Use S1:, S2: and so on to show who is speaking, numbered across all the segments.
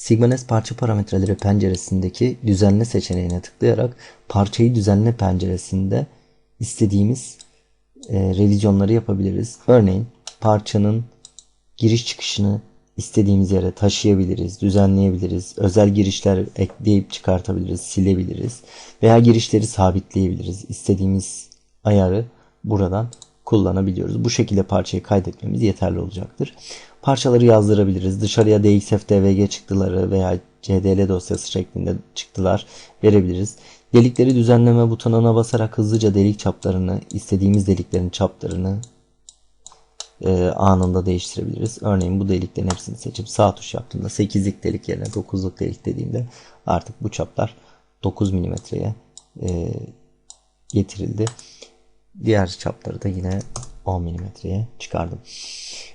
S1: Sigma.NET parça parametreleri penceresindeki düzenle seçeneğine tıklayarak parçayı düzenle penceresinde istediğimiz e, revizyonları yapabiliriz. Örneğin parçanın giriş çıkışını istediğimiz yere taşıyabiliriz, düzenleyebiliriz. Özel girişler ekleyip çıkartabiliriz, silebiliriz. Veya girişleri sabitleyebiliriz. İstediğimiz ayarı buradan kullanabiliyoruz. Bu şekilde parçayı kaydetmemiz yeterli olacaktır. Parçaları yazdırabiliriz. Dışarıya DXF, DVG çıktıları veya CDL dosyası şeklinde çıktılar verebiliriz. Delikleri düzenleme butonuna basarak hızlıca delik çaplarını, istediğimiz deliklerin çaplarını e, anında değiştirebiliriz. Örneğin bu deliklerin hepsini seçip sağ tuş yaptığımda 8'lik delik yerine 9'luk delik dediğimde artık bu çaplar 9 milimetreye e, getirildi. Diğer çapları da yine 10 milimetreye çıkardım.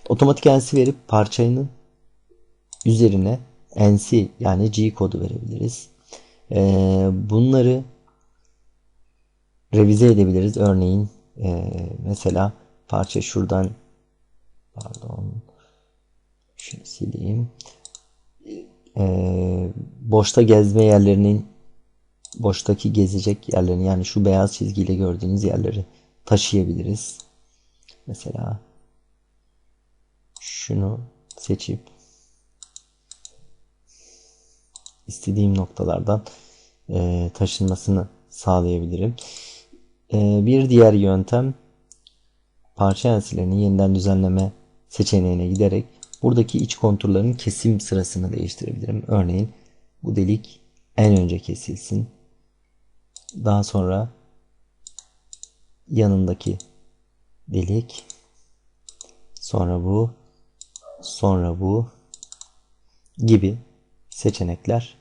S1: Otomatik NC verip parçanın üzerine NC yani G kodu verebiliriz. Ee, bunları revize edebiliriz. Örneğin e, mesela parça şuradan pardon şunu sileyim. Ee, boşta gezme yerlerinin boştaki gezecek yerlerini yani şu beyaz çizgiyle gördüğünüz yerleri taşıyabiliriz. Mesela şunu seçip istediğim noktalardan e, taşınmasını sağlayabilirim. E, bir diğer yöntem parça ensilerini yeniden düzenleme seçeneğine giderek buradaki iç konturların kesim sırasını değiştirebilirim. Örneğin bu delik en önce kesilsin. Daha sonra yanındaki delik sonra bu sonra bu gibi seçenekler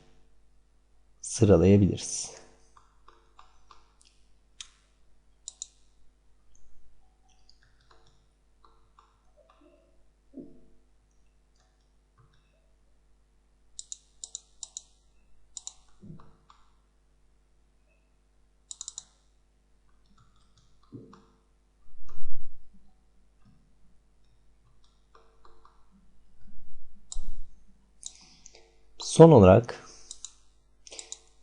S1: sıralayabiliriz. Son olarak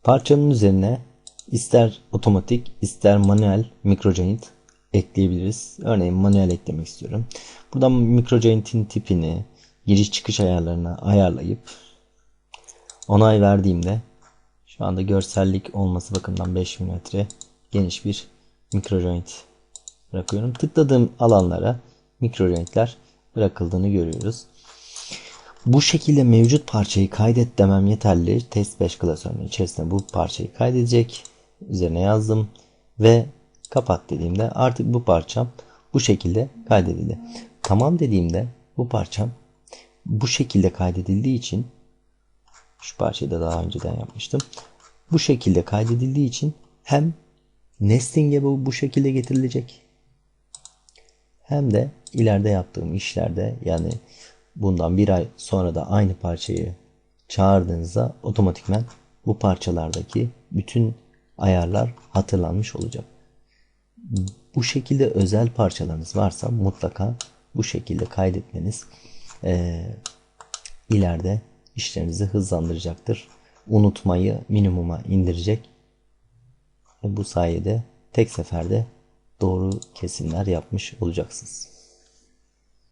S1: parçanın üzerine ister otomatik ister manuel microjoint ekleyebiliriz. Örneğin manuel eklemek istiyorum. Buradan microjoint'in tipini, giriş çıkış ayarlarını ayarlayıp onay verdiğimde şu anda görsellik olması bakımından 5 mm geniş bir microjoint bırakıyorum. Tıkladığım alanlara microjointler bırakıldığını görüyoruz. Bu şekilde mevcut parçayı kaydet demem yeterli. Test 5 klasörünün içerisinde bu parçayı kaydedecek. Üzerine yazdım ve kapat dediğimde artık bu parçam bu şekilde kaydedildi. Tamam dediğimde bu parçam bu şekilde kaydedildiği için şu parçayı da daha önceden yapmıştım. Bu şekilde kaydedildiği için hem nesting'e bu, bu şekilde getirilecek hem de ileride yaptığım işlerde yani bundan bir ay sonra da aynı parçayı çağırdığınızda otomatikmen bu parçalardaki bütün ayarlar hatırlanmış olacak. Bu şekilde özel parçalarınız varsa mutlaka bu şekilde kaydetmeniz e, ileride işlerinizi hızlandıracaktır. Unutmayı minimuma indirecek. Bu sayede tek seferde doğru kesimler yapmış olacaksınız.